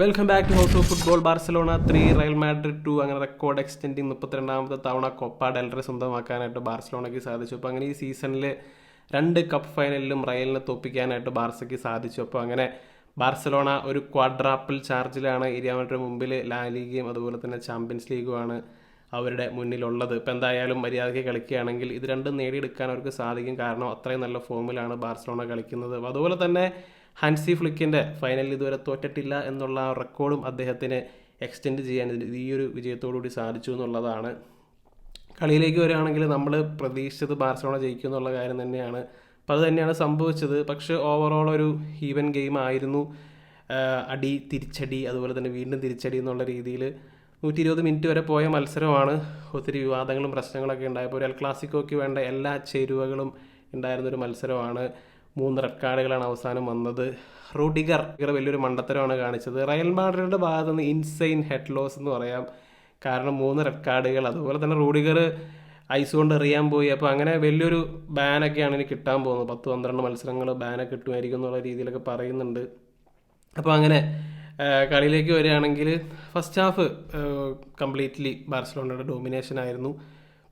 Welcome back to house of football Barcelona three Real Madrid two അങ്ങനെ record extending മുപ്പത്തിരണ്ടാമത്തെ തവണ Copa del Rey സ്വന്തമാക്കാനായിട്ട് ബാർസലോണയ്ക്ക് സാധിച്ചു. അപ്പോൾ അങ്ങനെ ഈ സീസണിൽ രണ്ട് കപ്പ് ഫൈനലിലും റയലിനെ തോപ്പിക്കാനായിട്ട് ബാർസയ്ക്ക് സാധിച്ചു. അപ്പോൾ അങ്ങനെ ബാർസലോണ ഒരു ക്വാഡ്രാപ്പിൾ ചാർജിലാണ് ഇരിയാമറ്റ മുമ്പിൽ ലാ ലീഗയും അതുപോലെ തന്നെ ചാമ്പ്യൻസ് ലീഗുമാണ് അവരുടെ മുന്നിലുള്ളത്. ഇപ്പം എന്തായാലും മര്യാദയ്ക്ക് കളിക്കുകയാണെങ്കിൽ ഇത് രണ്ടും നേടിയെടുക്കാൻ അവർക്ക് സാധിക്കും. കാരണം അത്രയും നല്ല ഫോമിലാണ് ബാർസലോണ കളിക്കുന്നത്. അതുപോലെ തന്നെ ഹൻസി ഫ്ലിക്കിന്റെ ഫൈനലിൽ ഇതുവരെ തോറ്റിട്ടില്ല എന്നുള്ള ആ റെക്കോർഡും അദ്ദേഹത്തിന് എക്സ്റ്റെൻഡ് ചെയ്യാൻ ഈ ഒരു വിജയത്തോടുകൂടി സാധിച്ചു എന്നുള്ളതാണ്. കളിയിലേക്ക് വരികയാണെങ്കിൽ നമ്മൾ പ്രതീക്ഷിച്ചത് ബാർസലോണ ജയിക്കും എന്നുള്ള കാര്യം തന്നെയാണ്. അപ്പോൾ അത് തന്നെയാണ് സംഭവിച്ചത്. പക്ഷേ ഓവറോൾ ഒരു ഹീവൻ ഗെയിം ആയിരുന്നു. അടി തിരിച്ചടി അതുപോലെ തന്നെ വീണ്ടും തിരിച്ചടി എന്നുള്ള രീതിയിൽ നൂറ്റി ഇരുപത് മിനിറ്റ് വരെ പോയ മത്സരമാണ്. ഒത്തിരി വിവാദങ്ങളും പ്രശ്നങ്ങളൊക്കെ ഉണ്ടായപ്പോൾ ഒരു എൽ ക്ലാസിക്കോയ്ക്ക് വേണ്ട എല്ലാ ചേരുവകളും ഉണ്ടായിരുന്നൊരു മത്സരമാണ്. മൂന്ന് റെഡ് കാർഡുകളാണ് അവസാനം വന്നത്. റൂഡിഗർ വലിയൊരു മണ്ടത്തരമാണ് കാണിച്ചത്. റയൽ മാഡ്രിഡിന്റെ ഭാഗത്ത് നിന്ന് ഇൻസൈൻ ഹെഡ് ലോസ് എന്ന് പറയാം. കാരണം മൂന്ന് റെഡ് കാർഡുകൾ അതുപോലെ തന്നെ റൂഡിഗർ ഐസ് കൊണ്ട് എറിയാൻ പോയി. അപ്പോൾ അങ്ങനെ വലിയൊരു ബാനൊക്കെയാണ് ഇനി കിട്ടാൻ പോകുന്നത്. പത്ത് പന്ത്രണ്ട് മത്സരങ്ങൾ ബാനൊക്കെ കിട്ടുമായിരിക്കും എന്നുള്ള രീതിയിലൊക്കെ പറയുന്നുണ്ട്. അപ്പോൾ അങ്ങനെ കളിയിലേക്ക് വരികയാണെങ്കിൽ ഫസ്റ്റ് ഹാഫ് കംപ്ലീറ്റ്ലി ബാർസലോണയുടെ ഡോമിനേഷൻ ആയിരുന്നു.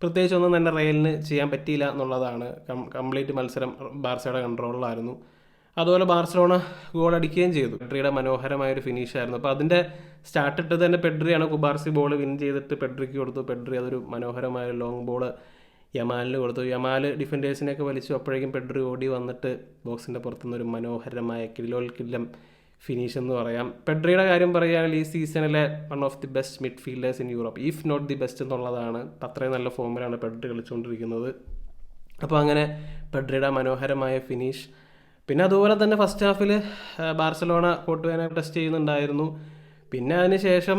പ്രത്യേകിച്ച് ഒന്നും തന്നെ റയലിന് ചെയ്യാൻ പറ്റിയില്ല എന്നുള്ളതാണ്. കംപ്ലീറ്റ് മത്സരം ബാർസയുടെ കൺട്രോളിലായിരുന്നു അതുപോലെ ബാർസലോണ ഗോൾ അടിക്കുകയും ചെയ്തു. പെഡ്രിയുടെ മനോഹരമായ ഒരു ഫിനിഷായിരുന്നു അപ്പോൾ അതിന്റെ സ്റ്റാർട്ട് ഇട്ട് തന്നെ പെഡ്രിയാണ്. കുബാർസി ബോൾ വിൻ ചെയ്തിട്ട് പെഡ്രിക്ക് കൊടുത്തു. പെഡ്രി അതൊരു മനോഹരമായ ലോങ് ബോൾ യമാലിന് കൊടുത്തു. യമാൽ ഡിഫൻഡേഴ്സിനെയൊക്കെ വലിച്ചു. അപ്പോഴേക്കും പെഡ്രി ഓടി വന്നിട്ട് ബോക്സിന്റെ പുറത്തുനിന്ന് ഒരു മനോഹരമായ കില്ലോൽ കില്ലം ഫിനിഷ് എന്ന് പറയാം. പെഡ്രിയുടെ കാര്യം പറയുകയാണെങ്കിൽ ഈ സീസണിലെ one of the best midfielders in Europe if not the best എന്നുള്ളതാണ്. അത്രയും നല്ല ഫോമിലാണ് പെഡ്രി കളിച്ചുകൊണ്ടിരിക്കുന്നത്. അപ്പോൾ അങ്ങനെ പെഡ്രിയുടെ മനോഹരമായ ഫിനിഷ് പിന്നെ അതുപോലെ തന്നെ ഫസ്റ്റ് ഹാഫിൽ ബാർസലോണ കോട്ടുവേനെ ടെസ്റ്റ് ചെയ്യുന്നുണ്ടായിരുന്നു. പിന്നെ അതിനുശേഷം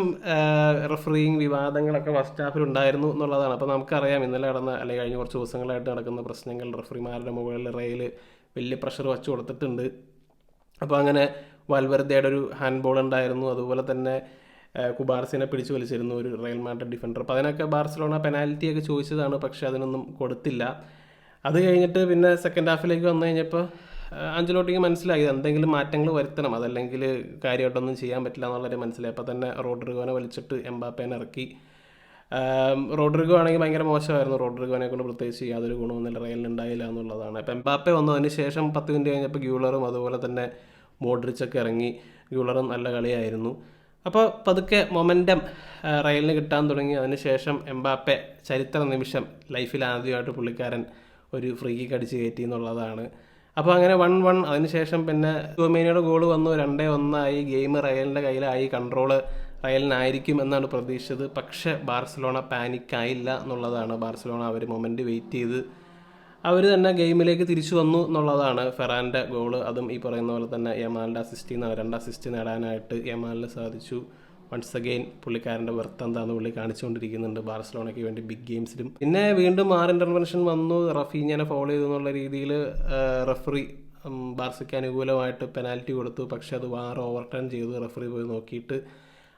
റെഫറിങ് വിവാദങ്ങളൊക്കെ ഫസ്റ്റ് ഹാഫിൽ ഉണ്ടായിരുന്നു എന്നുള്ളതാണ്. അപ്പോൾ നമുക്കറിയാം ഇന്നലെ നടന്ന അല്ലെങ്കിൽ കഴിഞ്ഞ കുറച്ച് ദിവസങ്ങളായിട്ട് നടക്കുന്ന പ്രശ്നങ്ങൾ റെഫറിമാരുടെ മുകളിൽ റെയിൽ വലിയ പ്രഷർ വച്ചു കൊടുത്തിട്ടുണ്ട്. അപ്പോൾ അങ്ങനെ വാൽവെർദയുടെ ഒരു ഹാൻഡ് ബോൾ ഉണ്ടായിരുന്നു. അതുപോലെ തന്നെ കുബാർസിനെ പിടിച്ചു വലിച്ചിരുന്നു ഒരു റയൽ മാഡ്രിഡ് ഡിഫൻഡർ അപ്പോൾ അതിനൊക്കെ ബാർസലോണ പെനാൽറ്റി ഒക്കെ ചോദിച്ചതാണ് പക്ഷേ അതിനൊന്നും കൊടുത്തില്ല. അത് കഴിഞ്ഞിട്ട് പിന്നെ സെക്കൻഡ് ഹാഫിലേക്ക് വന്നു കഴിഞ്ഞപ്പോൾ അഞ്ചലോട്ടിക്ക് മനസ്സിലായി എന്തെങ്കിലും മാറ്റങ്ങൾ വരുത്തണം. അതല്ലെങ്കിൽ കാര്യമായിട്ടൊന്നും ചെയ്യാൻ പറ്റില്ല എന്നുള്ളൊരു മനസ്സിലായി. അപ്പോൾ തന്നെ റോഡ്രിഗോനെ വലിച്ചിട്ട് എംബാപ്പേനെ ഇറക്കി. റോഡ്രിഗോ ആണെങ്കിൽ ഭയങ്കര മോശമായിരുന്നു. റോഡ്രിഗോനെ കൊണ്ട് പ്രത്യേകിച്ച് യാതൊരു ഗുണമൊന്നുമില്ല. റയലിൽ ഉണ്ടായില്ല എന്നുള്ളതാണ്. അപ്പം എംബാപ്പെ വന്നതിന് ശേഷം പത്ത് മിനിറ്റ് കഴിഞ്ഞപ്പോൾ ഗ്യൂളറും അതുപോലെ തന്നെ മോഡ്രിച്ചൊക്കെ ഇറങ്ങി ഗ്യൂളറും നല്ല കളിയായിരുന്നു. അപ്പോൾ പതുക്കെ മൊമെന്റം റയലിന് കിട്ടാൻ തുടങ്ങി. അതിനുശേഷം എംബാപ്പെ ചരിത്ര നിമിഷം ലൈഫിൽ ആദ്യമായിട്ട് പുള്ളിക്കാരൻ ഒരു ഫ്രീ കിക്ക് അടിച്ച് കയറ്റി എന്നുള്ളതാണ്. അപ്പോൾ അങ്ങനെ വൺ വൺ. അതിനുശേഷം പിന്നെ ഗോമേനിയുടെ ഗോൾ വന്നു. രണ്ടേ ഒന്നായി. ഗെയിം റയലിന്റെ കയ്യിലായി. കൺട്രോൾ റയലിനായിരിക്കും എന്നാണ് പ്രതീക്ഷിച്ചത്. പക്ഷേ ബാർസലോണ പാനിക്കായില്ല എന്നുള്ളതാണ്. ബാർസലോണ അവർ മൊമെന്റ് വെയിറ്റ് ചെയ്ത് അവർ തന്നെ ഗെയിമിലേക്ക് തിരിച്ചു വന്നു എന്നുള്ളതാണ് ഫെറാന്റെ ഗോൾ. അതും ഈ പറയുന്ന പോലെ തന്നെ യമാലിന്റെ അസിസ്റ്റ് രണ്ട് അസിസ്റ്റ് നേടാനായിട്ട് യമാലിന് സാധിച്ചു. വൺസ് അഗെയിൻ പുള്ളിക്കാരന്റെ വെർത്ത് എന്താന്ന് പുള്ളി കാണിച്ചുകൊണ്ടിരിക്കുന്നുണ്ട് ബാർസലോണയ്ക്ക് വേണ്ടി ബിഗ് ഗെയിംസിലും പിന്നെ വീണ്ടും ആർ ഇന്റർവെൻഷൻ വന്നു. റഫീഞ്ഞനെ ഫോളോ ചെയ്തു എന്നുള്ള രീതിയിൽ റഫറി ബാർസയ്ക്ക് അനുകൂലമായിട്ട് പെനാൽറ്റി കൊടുത്തു. പക്ഷേ അത് വാർ ഓവർ ടേൺ ചെയ്തു. റഫറി പോയി നോക്കിയിട്ട്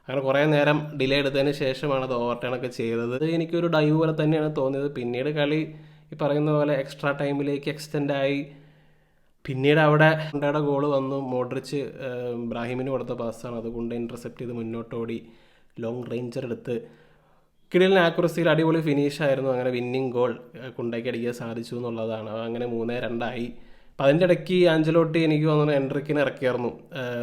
അങ്ങനെ കുറേ നേരം ഡിലേ എടുത്തതിന് ശേഷമാണ് അത് ഓവർ ടേൺ ഒക്കെ ചെയ്തത്. എനിക്കൊരു ഡൈവ് പോലെ തന്നെയാണ് തോന്നിയത്. പിന്നീട് കളി ഈ പറയുന്ന പോലെ എക്സ്ട്രാ ടൈമിലേക്ക് എക്സ്റ്റെൻഡ് ആയി. പിന്നീട് അവിടെ ഉണ്ടയുടെ ഗോൾ വന്നു. മോഡ്രിച്ച് ഇബ്രാഹിമിന് കൊടുത്ത പാസ്സാണ് അതുകൊണ്ട് ഇന്റർസെപ്റ്റ് ചെയ്ത് മുന്നോട്ടോടി. ലോങ് റേഞ്ചർ എടുത്ത്. കിടിലിന് ആക്യുറസിയിൽ അടിപൊളി ഫിനിഷ് ആയിരുന്നു. അങ്ങനെ വിന്നിങ് ഗോൾ കുണ്ടയ്ക്ക് അടിക്കാൻ സാധിച്ചു എന്നുള്ളതാണ്. അങ്ങനെ മൂന്നേ രണ്ടായി. അപ്പം അതിന്റെ ഇടയ്ക്ക് ആഞ്ചലോട്ടി എനിക്ക് തോന്നുന്നു എൻട്രിക്കിനെ ഇറക്കിയായിരുന്നു.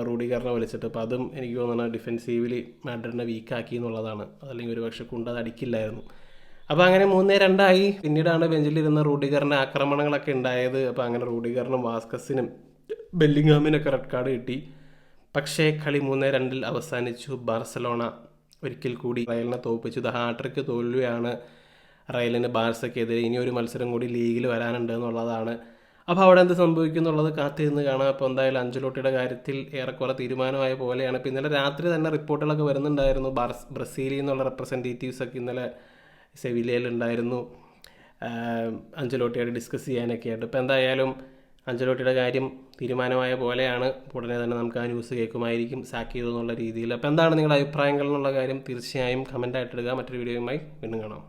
റൂഡിഗറിനെ വലിച്ചിട്ട് അപ്പോൾ അതും എനിക്ക് തോന്നുന്നു ഡിഫെൻസീവിലി മാഡ്രിഡിനെ വീക്കാക്കി എന്നുള്ളതാണ്. അതല്ലെങ്കിൽ ഒരു പക്ഷേ കുണ്ട അത് അടിക്കില്ലായിരുന്നു. അപ്പോൾ അങ്ങനെ മൂന്നേ രണ്ടായി. പിന്നീടാണ് ബെഞ്ചിലിരുന്ന റൂഡിഗറിന്റെ ആക്രമണങ്ങളൊക്കെ ഉണ്ടായത്. അപ്പോൾ അങ്ങനെ റൂഡിഗറിനും വാസ്കസിനും ബെല്ലിംഗാമിനൊക്കെ റെഡ് കാർഡ് കിട്ടി. പക്ഷേ കളി മൂന്നേ രണ്ടിൽ അവസാനിച്ചു. ബാർസലോണ ഒരിക്കൽ കൂടി റയലിനെ തോൽപ്പിച്ചു ഇത് ഹാട്രിക്ക് തോൽവിയാണ് റയലിന് ബാർസയ്ക്കെതിരെ ഇനി ഒരു മത്സരം കൂടി ലീഗിൽ വരാനുണ്ട് എന്നുള്ളതാണ് അപ്പോൾ അവിടെ എന്ത് സംഭവിക്കും എന്നുള്ളത് കാത്തിരുന്ന് കാണാം. അപ്പോൾ എന്തായാലും അഞ്ചലോട്ടിയുടെ കാര്യത്തിൽ ഏറെക്കുറെ തീരുമാനമായ പോലെയാണ്. ഇപ്പോൾ ഇന്നലെ രാത്രി തന്നെ റിപ്പോർട്ടുകളൊക്കെ വരുന്നുണ്ടായിരുന്നു. ബാർസ് ബ്രസീലിൽ നിന്നുള്ള റെപ്രസെന്റേറ്റീവ്സൊക്കെ ഇന്നലെ സെവിലിയയിലുണ്ടായിരുന്നു. അഞ്ചലോട്ടിയായിട്ട് ഡിസ്കസ് ചെയ്യാനൊക്കെ ആയിട്ട്. ഇപ്പോൾ എന്തായാലും അഞ്ചലോട്ടിയുടെ കാര്യം തീരുമാനമായ പോലെയാണ്. ഉടനെ തന്നെ നമുക്ക് ആ ന്യൂസ് കേൾക്കുമായിരിക്കും. സാക്ക് ചെയ്തു എന്നുള്ള രീതിയിൽ. അപ്പോൾ എന്താണ് നിങ്ങളുടെ അഭിപ്രായങ്ങൾ എന്നുള്ള കാര്യം തീർച്ചയായും കമന്റായിട്ട് ഇടുക. മറ്റൊരു വീഡിയോയുമായി വീണ്ടും കാണാം.